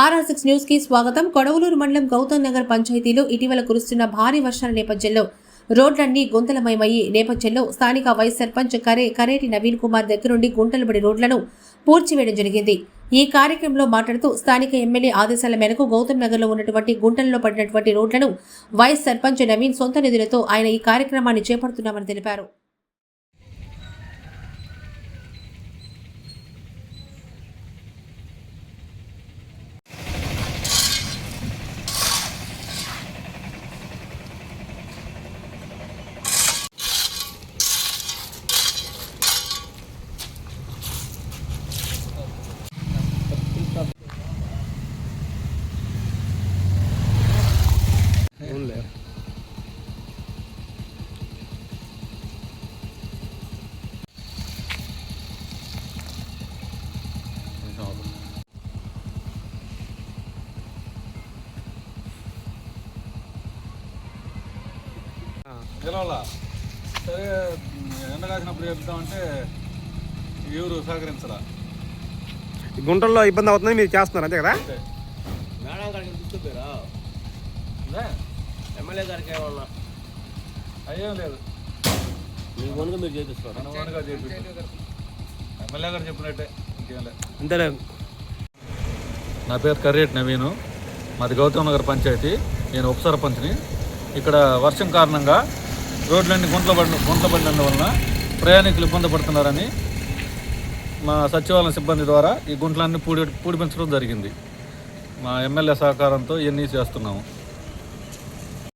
RR six న్యూస్కి స్వాగతం. కొడవలూరు మండలం గౌతమ్ నగర్ పంచాయతీలో ఇటీవల కురుస్తున్న భారీ వర్షాల నేపథ్యంలో రోడ్లన్నీ గుంతలమయమయ్యే నేపథ్యంలో స్థానిక వైస్ సర్పంచ్ కరే కరేటి నవీన్ కుమార్ దగ్గరుండి గుంటలబడి రోడ్లను పూడ్చివేయడం జరిగింది. ఈ కార్యక్రమంలో మాట్లాడుతూ స్థానిక ఎమ్మెల్యే ఆదేశాల మేరకు గౌతమ్ నగర్లో ఉన్నటువంటి గుంటల్లో పడినటువంటి రోడ్లను వైస్ సర్పంచ్ నవీన్ సొంత నిధులతో ఆయన ఈ కార్యక్రమాన్ని చేపడుతున్నామని తెలిపారు. గెలవాలా సరే ఎండ కాసినప్పుడు చెప్తామంటే ఎవరు సహకరించరా ఈ గుంటల్లో ఇబ్బంది అవుతుంది మీరు చేస్తున్నారు అంతే కదా? మేడం గారికి తీసుకుపోయారా ఎమ్మెల్యే గారికి ఏమన్నా? అయ్యేం లేదు. మీ వనుక మీరు చేపిస్తారు? ఓన్గా ఎమ్మెల్యే గారు చెప్పినట్టే ఇంకేం లేదు. అంతేలే. నా పేరు కర్రేటి నవీను. మాది గౌతమ్ నగర్ పంచాయతీ. నేను ఉప సర్పంచ్ని. ఇక్కడ వర్షం కారణంగా రోడ్లన్నీ గుంతల పడిన గుంతల పడినందువలన ప్రయాణికులు ఇబ్బంది పడుతున్నారని మా సచివాలయం సిబ్బంది ద్వారా ఈ గుంటలన్నీ పూడి పూడిపించడం జరిగింది. మా ఎమ్మెల్యే సహకారంతో ఇవన్నీ చేస్తున్నాము.